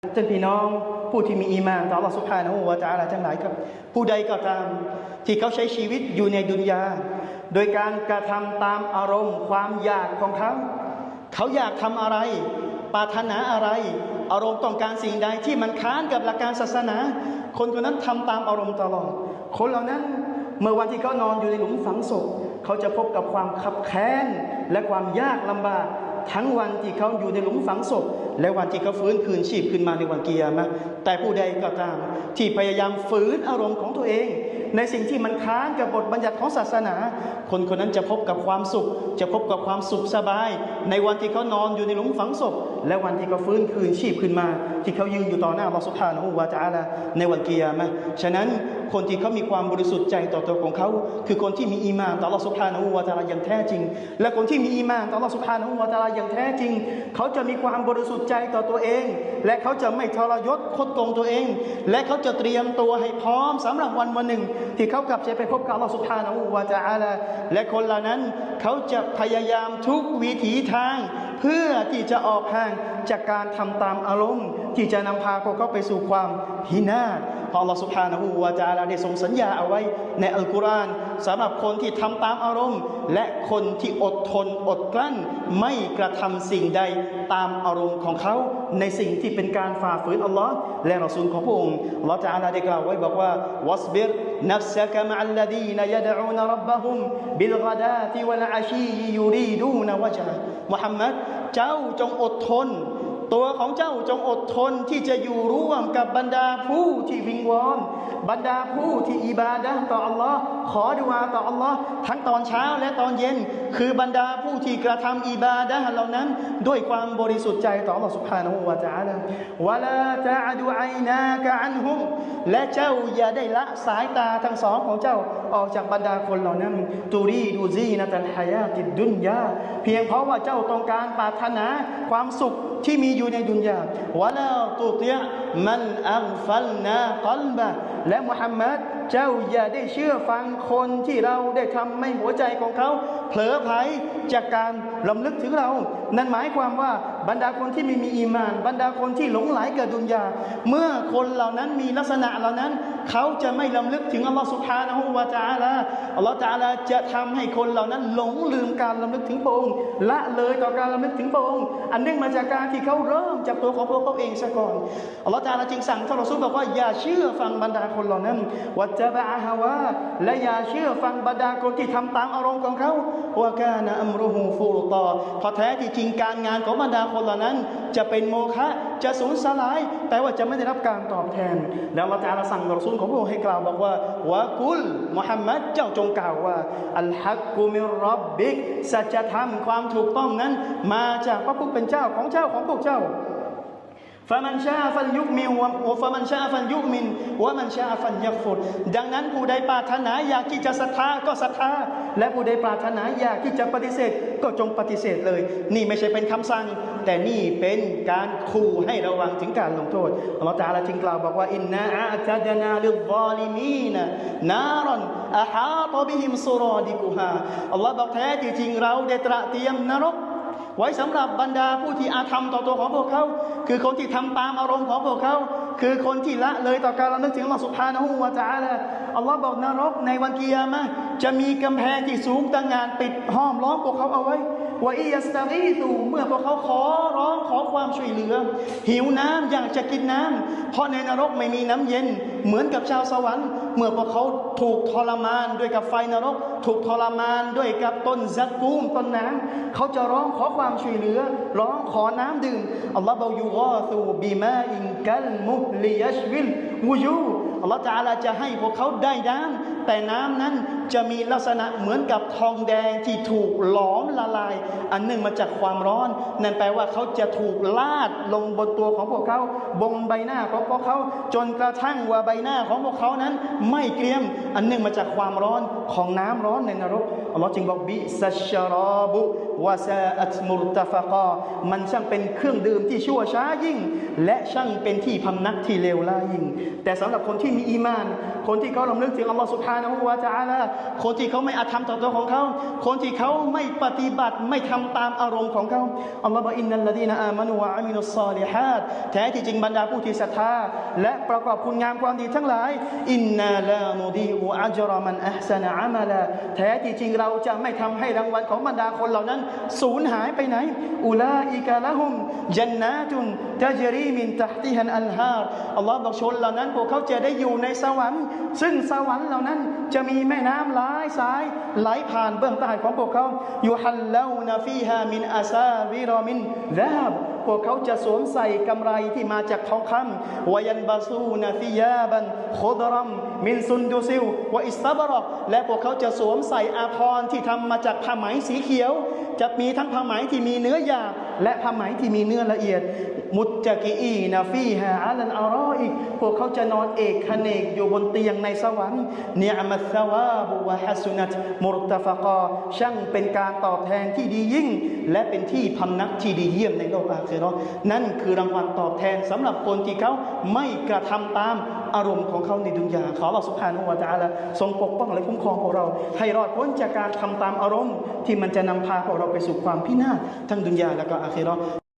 ท่านพี่น้องผู้ที่มีอีมานต่อ Allah Subhanahu wa Taala ทั้งหลายครับ ผู้ใดก็ตามที่เขาใช้ชีวิตอยู่ในดุนยา โดยการกระทำตามอารมณ์ ความอยากของเขา เขาอยากทำอะไร ปรารถนาอะไร อารมณ์ต้องการสิ่งใดที่มันค้านกับหลักการศาสนา คนคนนั้นทำตามอารมณ์ตลอด คนเหล่านั้นเมื่อวันที่เขานอนอยู่ในหลุมฝังศพ เขาจะพบกับความขับแค้นและความยากลำบากทั้งวันที่เขาอยู่ในหลุมฝังศพ และวันที่เขาฟื้นคืนชีพขึ้นมาในวันเกียรมะแต่ผู้ใดก็ตาม ที่พยายามฝืนอารมณ์ของตัวเอง ในสิ่งที่มันค้านกับบทบัญญัติของศาสนา คนคนนั้นจะพบกับความสุข จะพบกับความสุขสบาย ในวันที่เขานอนอยู่ในหลุมฝังศพและวันที่เขาฟื้นคืนชีพขึ้นมา ที่เขายืนอยู่ต่อหน้าอัลลอฮฺสุบฮานะฮูวาตะอาลาในวันเกียรมะฉะนั้นคนที่เขามีความบริสุทธิ์ใจต่อตัวของเขา คือคนที่มีอีมานต่ออัลลอฮฺสุบฮานะฮูวาตะอาลาอย่างแท้จริง และคนที่มีอีมานต่ออัลลอฮฺสุบฮานะฮูวาตะอาลาอย่างแท้จริง เขาจะมีความบริสุทธิ์ใจต่อตัวเอง และเขาจะไม่ทรยศคดโกงตัวเอง และเขาจะเตรียมตัวให้พร้อมสำหรับวันวันหนึ่ง ที่เขากลับจะไปพบกับอัลลอฮฺสุบฮานะฮูวาตะอาลาและคนเหล่านั้นเขาจะพยายามทุกวิถีทาง เพื่อที่จะออกห่างจากการทำตามอารมณ์ ที่จะนำพาพวกเขาไปสู่ความพินาศเพราะอัลลอฮฺสุบฮานะฮูวาตะอาลาได้ทรงสัญญาเอาไว้ในอัลกุรอานสำหรับคนที่ทำตามอารมณ์ และคนที่อดทนอดกลั้น ไม่กระทำสิ่งใดตามอารมณ์ของเขา ในสิ่งที่เป็นการฝ่าฝืนอัลลอฮ์และรอซูลของพระองค์อัลลอฮ์จะอาลาได้กล่าวไว้บอกว่าวัสบิร نفسك مع الذين يدعون ربهم بالغداة والعشي يريدون وجهه มุ มุฮัมมัดเจ้าจงอดทน ตัวของเจ้าจงอดทนที่จะอยู่ร่วมกับบรรดาผู้ที่วิงวอนบรรดาผู้ที่อิบาดะต่ออัลลอฮ์ขอดุอาต่ออัลลอฮ์ทั้งตอนเช้าและตอนเย็น คือบรรดาผู้ที่กระทำอิบาดะเหล่านั้น ด้วยความบริสุทธิ์ใจต่ออัลลอฮ์สุบฮานะหูวาจาละวะลาจาดูไอนากะอันฮุมและเจ้าอย่าได้ละสายตาทั้งสองของเจ้าออกจากบรรดาคนเหล่านั้นตูรีดูซีนะตันฮายาติดดุนยาเพียงเพราะว่าเจ้าต้องการปรารถนาความสุขที่มีอยู่ในดุนยา วะลาตุติยะมันอัลฟัลนากัลบะและมุฮัมมัดเจ้าอย่าได้เชื่อฟังคนที่เราได้ทำให้หัวใจของเขา เผลอไผลจากการลำลึกถึงเรา นั่นหมายความว่าบรรดาคนที่ไม่มีอีมาน บรรดาคนที่หลงไหลกับดุนยา เมื่อคนเหล่านั้นมีลักษณะเหล่านั้น เขาจะไม่ลำลึกถึงอัลลอฮฺสุบฮานะฮูวาจาละอัลลอฮฺจาละจะทำให้คนเหล่านั้นหลงลืมการลำลึกถึงพระองค์ละเลยต่อการลำลึกถึงพระองค์อันเนื่องมาจากการที่เขาเริ่มจากตัวของพวกเขาเองซะก่อนอัลลอฮจาละจึงสั่งท่านรอซูลบอกว่าอย่าเชื่อฟังบรรดาคนเหล่านั้นวัจบะฮาวาและอย่าเชื่อฟังบรรดาคนที่ทำตามอารมณ์ของเขาว่ากานะอัมรุฮูฟูรุตอพราะแท้ที่จริงการงานของบรรดาคนเหล่านั้น จะเป็นโมฆะจะสูญสลาย แต่ว่าจะไม่ได้รับการตอบแทน แล้วเราจะอาสั่งรอซูลของพระองค์ให้กล่าวบอกว่าวะกุลมุฮัมมัดเจ้าจงกล่าวว่าอัลฮักกุมิรับบิกสัจธรรมความถูกต้องนั้น มาจากพระผู้เป็นเจ้าของเจ้าของพวกเจ้า ฟามันชาฟันยุมินวฟามันชาฟันยุมินวะมันชาฟันยักฟุดดังนั้นผู้ใดปรารถนาอยากที่จะศรัทธาก็ศรัทธา และผู้ใดปรารถนาอยากที่จะปฏิเสธ ก็จงปฏิเสธเลย นี่ไม่ใช่เป็นคำสั่ง แต่นี่เป็นการขู่ให้ระวังถึงการลงโทษอัลลอฮฺตาลาจึงกล่าวบอกว่าอินนาอัตดนาลิลซาลิมีนนารันอาฮาตบิฮิมซุรอดิกุฮาอัลลอฮฺบอกแท้จริงเราได้ตระเตรียมนรก ไว้สำหรับบรรดาผู้ที่อาธรรมต่อตัวของพวกเขา คือคนที่ทำตามอารมณ์ของพวกเขา คือคนที่ละเลยต่อการระลึกถึงอัลลอฮฺสุบฮานะฮูวะตะอาลา อัลลอฮ์บอกนรกในวันกิยามะจะมีกำแพงที่สูงตั้งงานปิดห้อมล้อมพวกเขาเอาไว้ว่าอียัสตารีตูเมื่อพวกเขาขอร้องขอความช่วยเหลือ หิวน้ำอยากจะกินน้ำเพราะในนรกไม่มีน้ำเย็น เหมือนกับชาวสวรรค์ เมื่อพวกเขาถูกทรมานด้วยกับไฟนรก ถูกทรมานด้วยกับต้นซักกูมต้นน้ำเขาจะร้องขอความช่วยเหลือ ร้องขอน้ำดื่มอัลลอฮ์บอกยูกอซูบิมาอินกัลมุฮลิยัชวิลวูยู อัลลอฮฺจะอาลาจะให้พวกเขาได้น้ำแต่น้ำนั้น จะมีลักษณะเหมือนกับทองแดงที่ถูกหลอมละลาย อันหนึ่งมาจากความร้อน นั่นแปลว่าเขาจะถูกลาดลงบนตัวของพวกเขาบนใบหน้าของพวกเขาจนกระทั่งว่าใบหน้าของพวกเขานั้น ไม่เกรียมอันหนึ่งมาจากความร้อนของน้ำร้อนในนรกอัลลอฮ์จึงบอกบิซัชารอบุวาซาอัตมุรตฟะกามันช่างเป็นเครื่องดื่มที่ชั่วช้ายิ่ง และช่างเป็นที่พำนักที่เลวร้ายยิ่ง แต่สำหรับคนที่มีอีมาน คนที่เขาลำลึกถึงอัลลอฮ์สุบฮานะฮูวะตะอาลาคนที่เขาไม่อาธรรมต่อตัวของเขา คนที่เขาไม่ปฏิบัติไม่ทำตามอารมณ์ของเขาอัลลอฮฺบอกอินนัลลดีนอามานุวะอามินุสซอลิฮัดแท้ที่จริงบรรดาผู้ที่ศรัทธาและประกอบคุณงามความดีทั้งหลายอินนาลานูดีอุอัจรมันอัพซนะอามาลาแท้ที่จริงเราจะไม่ทำให้รางวัลของบรรดาคนเหล่านั้นสูญหายไปไหนอุลาอิกะละหุมจันนาตุนตะจรีมินตะติฮันอัลฮาร์อัลลอฮ์บอกชนเหล่านั้นพวกเขาจะได้อยู่ในสวรรค์ ซึ่งสวรรค์เหล่านั้นจะมีแม่น้ำหลายสายไหลผ่านเบื้องใต้ของพวกเขาอยู่ฮัลลานาฟีฮามินอาซาวิรอมินดาบพวกเขาจะสวมใส่กำไรที่มาจากทองคำวายันบาซูนาฟิยาบันโคดรัมมินซุนดูซิลวอิสตาบรอกและพวกเขาจะสวมใส่อาภรณ์ที่ทำมาจากผ้าไหมสีเขียว จะมีทั้งผ้าไหมที่มีเนื้อหยาบ และผ้าไหมที่มีเนื้อละเอียด มุตจกีอีนาฟีฮาอัลันอารออีก พวกเขาจะนอนเอกขเนกอยู่บนเตียงในสวรรค์เนียมัสวาบุวะฮัสุนัตมุรตฟะกอช่างเป็นการตอบแทนที่ดียิ่ง และเป็นที่พำนักที่ดีเยี่ยมในโลกอาคีราะห์นั่นคือรางวัลตอบแทนสำหรับคนที่เขาไม่กระทำตามอารมณ์ของเขาในดุนยาขอเราสุภานุวาตาละทรงปกป้องและคุ้มครองพวกเรา ให้รอดพ้นจากการทำตามอารมณ์ ที่มันจะนำพาพวกเราไปสู่ความพินาศทั้งดุนยาและก็อา الآخرة.